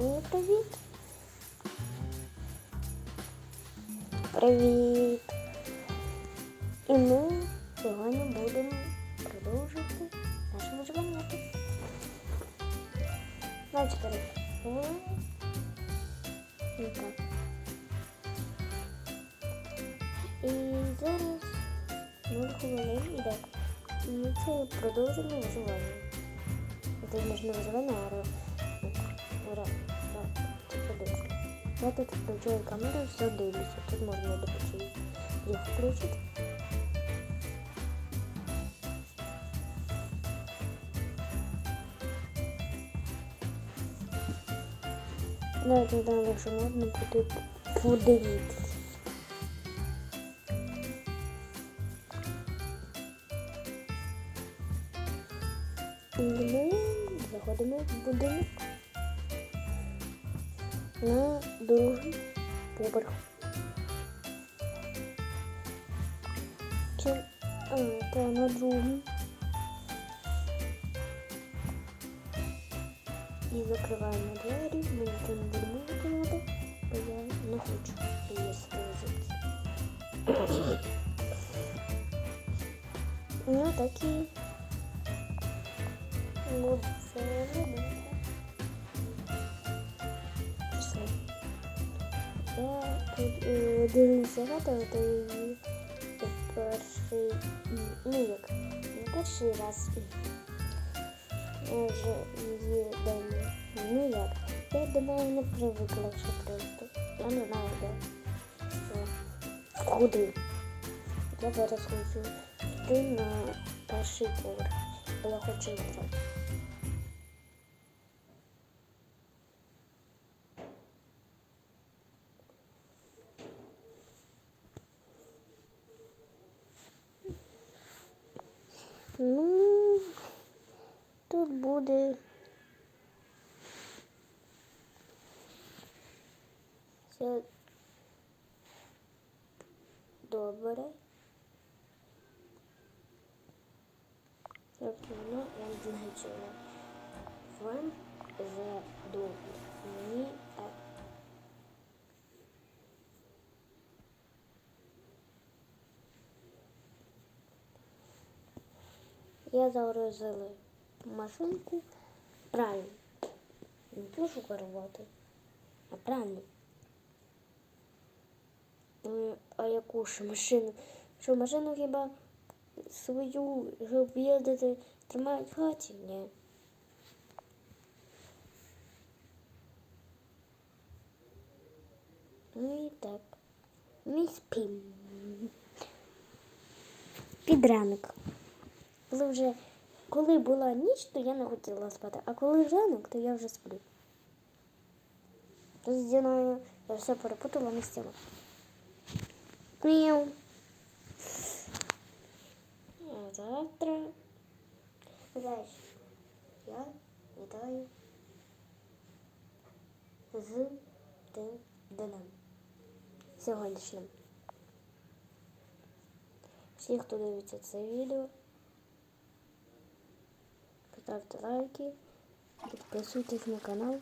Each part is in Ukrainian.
Ну і привіт. Привіт. І ми сьогодні будемо продовжувати наше виживання. Давайте перейдемо. Ну так. І зараз 0 хвилин іде. І ми це продовжуємо виживання. Це можна виживання, але Продовжує. Я тут включаю камеру все дивлюся. Тут можна допустити їх включити. Давайте далі, що можна буде подивитися. Заходимо в будинок на другий поверх. Чи а, та на другий. І закриваємо двері, ми нічого не будемо закривати, бо я не хочу їсти звідси. Ну так і буде це робити. Дивлюся гата, то її перший, ну як, не перший раз. Вже її давно. Ну як, я до неї не привикла ще просто. Я не знаю, де. Куди? Я зараз хочу йти на перший поверх. Я хочу грати. Ну, тут буде все добре. Тобто, ну, я не знаю, чого вам задумав. Мені так. Я загрузила машинку правильно. Не прошу керувати, а правильно. Е, А яку ж машину? Що машину хіба свою щоб їздити тримають в хаті? Ні. Ну і так. Ми спимо. Під ранок. Коли вже коли була ніч, то я не хотіла спати, а коли ранок, то я вже сплю. З Діною я все перепутала місцями. Мяу. А завтра. Знаєш, я вітаю з тим днем. Сьогоднішнім. Всі, хто дивиться це відео, ставте лайки, підписуйтесь на канал.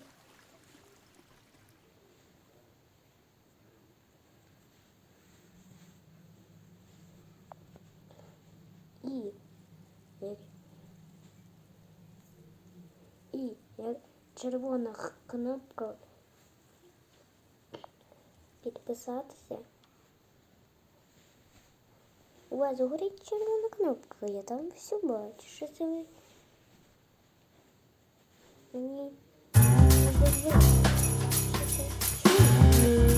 І як, і як червона кнопка підписатися. У вас горить червона кнопка, я там все бачу. Що це ви? Ini yang ini, jadinya seperti ini.